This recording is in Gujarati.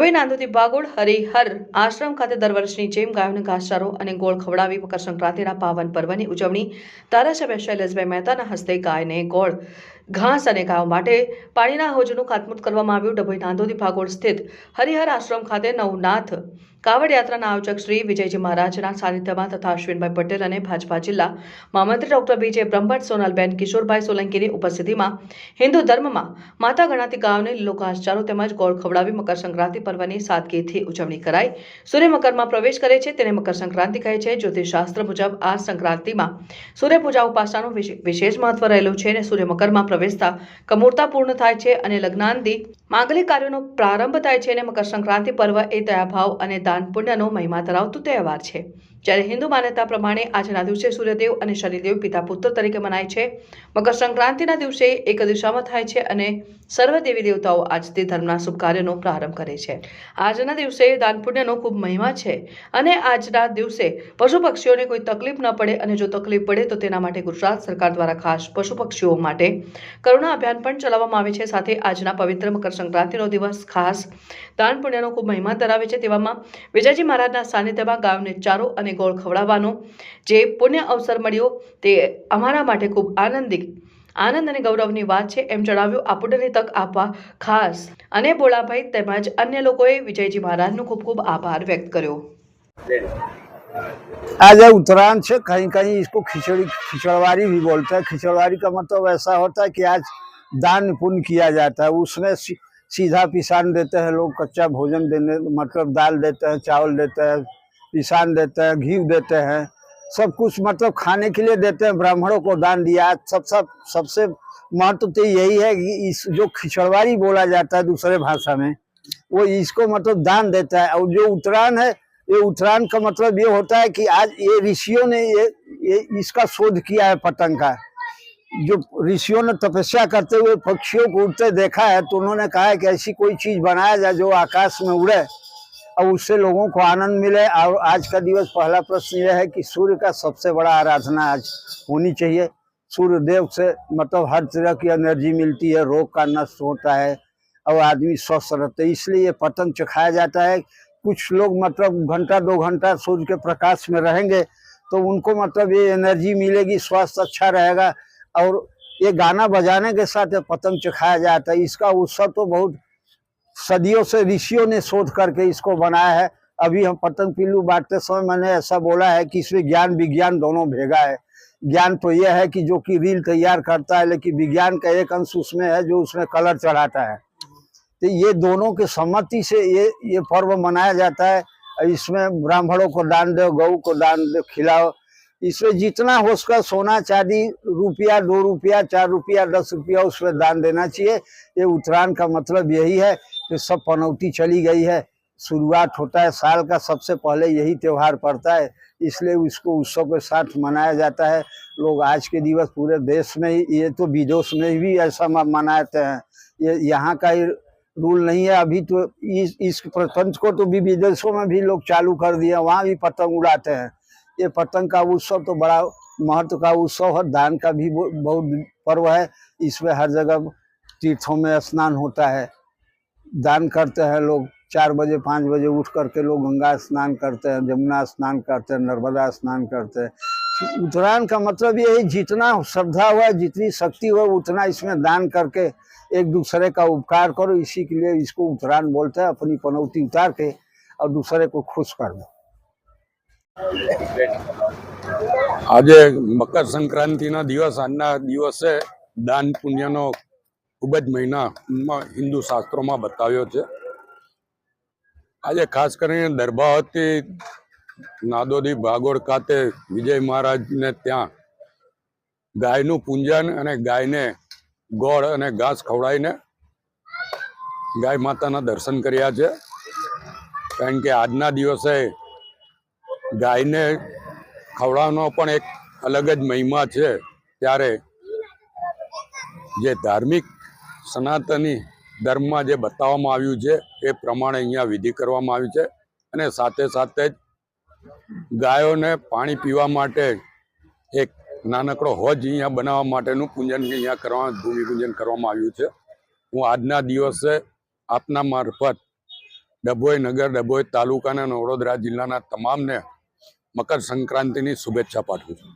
ડભોઈ નાંદોદી બાગોળ હરિહર આશ્રમ ખાતે દર વર્ષની જેમ ગાયોને ઘાસચારો અને ગોળ ખવડાવી મકર સંક્રાંતિના પાવન પર્વની ઉજવણી ધારાસભ્ય શૈલેષભાઈ મહેતાના હસ્તે ગાયને ગોળ, ઘાસ અને ગાયો માટે પાણીના હોજનું ખાતમુહૂર્ત કરવામાં આવ્યું. ડભોઈ નાંદોદી ભાગોળ સ્થિત હરિહર આશ્રમ ખાતે નવનાથ કાવડ યાત્રાના આયોજક શ્રી વિજયજી મહારાજના સાનિધ્યમાં તથા અશ્વિનભાઈ પટેલ અને ભાજપા જિલ્લા મહામંત્રી ડોક્ટર વિજય બ્રહ્મભટ્ટ, સોનલબેન કિશોરભાઈ સોલંકીની ઉપસ્થિતિમાં હિન્દુ ધર્મમાં માતા ગણાતી ગાયોને લીલો ઘાસચારો તેમજ ગોળ ખવડાવી મકર સંક્રાંતિ પર્વની સાદગીથી ઉજવણી કરાઈ. સૂર્ય મકરમાં પ્રવેશ કરે છે તેને મકર સંક્રાંતિ કહે છે. જ્યોતિષશાસ્ત્ર મુજબ આ સંક્રાંતિમાં સૂર્યપૂજા ઉપાસનાનું વિશે- વિશેષ મહત્વ રહેલું છે અને સૂર્ય મકરમાં પ્રવેશતા કમૂરતા પૂર્ણ થાય છે અને લગ્નાંતિ માંગલિક કાર્યોનો પ્રારંભ થાય છે અને મકર સંક્રાંતિ પર્વ એ દયાભાવ અને દાન પુણ્યનો મહિમા ધરાવતું તહેવાર છે. જ્યારે હિન્દુ માન્યતા પ્રમાણે આજના દિવસે સૂર્યદેવ અને શનિદેવ પિતા પુત્ર તરીકે મનાય છે. મકર સંક્રાંતિના દિવસે એક દિશામાં થાય છે અને સર્વ દેવી દેવતાઓ આજથી ધર્મના શુભ કાર્યનો પ્રારંભ કરે છે. આજના દિવસે દાન પુણ્યનો ખૂબ મહિમા છે અને આજના દિવસે પશુ પક્ષીઓને કોઈ તકલીફ ન પડે અને જો તકલીફ પડે તો તેના માટે ગુજરાત સરકાર દ્વારા ખાસ પશુ પક્ષીઓ માટે કરુણા અભિયાન પણ ચલાવવામાં આવે છે. સાથે આજના પવિત્ર મકર સંક્રાંતિનો દિવસ ખાસ દાન પુણ્યનો ખૂબ મહિમા ધરાવે છે. તેવામાં વિજયજી મહારાજના સાનિધ્યમાં ગાયોને ચારો અને ગોળ ખવડાવવાનો જે પુણ્ય અવસર મળ્યો તે અમારા માટે ખૂબ આનંદિક આનંદ અને ગૌરવની વાત છે એમ જણાવ્યું આ પુણ્યની તક આપવા ખાસ અને બોલાભાઈ તેમજ અન્ય લોકોએ વિજયજી મહારાજનો ખૂબ ખૂબ આભાર વ્યક્ત કર્યો आज है उत्तरायण से कहीं कहीं इसको खिचड़ी खिचड़वारी भी बोलते हैं खिचड़वारी का मतलब ऐसा होता है कि आज दान पुण्य किया जाता है उसमें सी, सीधा पिसान देते हैं लोग कच्चा भोजन देने मतलब दाल देते हैं चावल देते हैं पिसान देते हैं घी देते हैं सब कुछ मतलब खाने के लिए देते हैं ब्राह्मणों को दान दिया सब सब सबसे महत्व तो यही है कि इस जो खिचड़वारी बोला जाता है दूसरे भाषा में वो इसको मतलब दान देता है। और जो उत्तरायण है ये उत्तरायण का मतलब ये होता है कि आज ये ऋषियों ने ये, ये इसका शोध किया है पतंग का। जो ऋषियों ने तपस्या करते हुए पक्षियों को उड़ते देखा है तो उन्होंने कहा है कि ऐसी कोई चीज़ बनाया जाए जो आकाश में उड़े। और उससे लोगों को आनंद मिले। और आज का दिवस पहला प्रश्न यह है कि सूर्य का सबसे बड़ा आराधना आज होनी चाहिए। सूर्य देव से मतलब हर तरह की एनर्जी मिलती है, रोग का नष्ट होता है और आदमी स्वस्थ रहते हैं। इसलिए ये पतंग चखाया जाता है। कुछ लोग मतलब घंटा, दो घंटा सूर्य के प्रकाश में रहेंगे तो उनको मतलब ये एनर्जी मिलेगी, स्वास्थ्य अच्छा रहेगा और ये गाना बजाने के साथ पतंग चखाया जाता है। इसका उत्सव तो बहुत सदियों से ऋषियों ने शोध करके इसको बनाया है। अभी हम पतंग पिल्लू बांटते समय मैंने ऐसा बोला है कि इसमें ज्ञान, विज्ञान दोनों भेगा है। ज्ञान तो यह है कि जो कि रील तैयार करता है, लेकिन विज्ञान का एक अंश उसमें है जो उसमें कलर चढ़ाता है। तो ये दोनों के सम्मति से ये ये पर्व मनाया जाता है। इसमें ब्राह्मणों को दान दो, गऊ को दान दो, खिलाओ। इसमें जितना हो सका सोना, चांदी, रुपया, दो रुपया, चार रुपया, दस रुपया उसमें दान देना चाहिए। ये उत्तरायण का मतलब यही है कि सब पनौती चली गई है। शुरुआत होता है, साल का सबसे पहले यही त्योहार पड़ता है, इसलिए उसको उत्सव के साथ मनाया जाता है। लोग आज के दिवस पूरे देश में ही, ये तो विदेश में भी ऐसा मनाते हैं। ये यहाँ का ही रूल नहीं है, अभी तो इस इस प्रपंच को तो भी विदेशों में भी लोग चालू कर दिए वहाँ भी पतंग उड़ाते हैं। ये पतंग का उत्सव तो बड़ा महत्व का उत्सव है। दान का भी बहुत पर्व है। इसमें हर जगह तीर्थों में स्नान होता है। दान करते हैं लोग। चार बजे, पाँच बजे उठ करके लोग गंगा स्नान करते हैं जमुना स्नान करते हैं, नर्मदा स्नान करते हैं। उत्तरायण का मतलब ये है जितना श्रद्धा हुआ, जितनी शक्ति हुआ, उतना इसमें दान करके एक दूसरे का उपकार करो। इसी के लिए इसको उत्तरायण बोलते हैं। अपनी पनौती उतार के और दूसरे को खुश कर दो। આજે મકર સંક્રાંતિના દિવસ, આજના દિવસે દાન પુણ્યનો ખૂબ જ મહિનામાં હિન્દુ શાસ્ત્રોમાં બતાવ્યો છે. આજે ખાસ કરીને દરબાવતી નાદોદી ભાગોળ ખાતે વિજય મહારાજને ત્યાં ગાયનું પૂંજન અને ગાયને ગોળ અને ઘાસ ખવડાવીને ગાય માતાના દર્શન કર્યા છે. કારણ કે આજના દિવસે ગાયને ખવડાવવાનો પણ એક અલગ જ મહિમા છે. ત્યારે જે ધાર્મિક સનાતની ધર્મમાં જે બતાવવામાં આવ્યું છે, એ પ્રમાણે અહીંયા વિધિ કરવામાં આવી છે અને સાથે સાથે જ ગાયોને પાણી પીવા માટે એક નાનકડો હોજ અહીંયા બનાવવા માટેનું પૂજન અહીંયા કરવા ભૂમિ પૂજન કરવામાં આવ્યું છે. હું આજના દિવસે આપના મારફત ડભોઈ નગર, ડભોઈ તાલુકાના અને વડોદરા જિલ્લાના તમામને મકર સંક્રાંતિની શુભેચ્છા પાઠવું છું.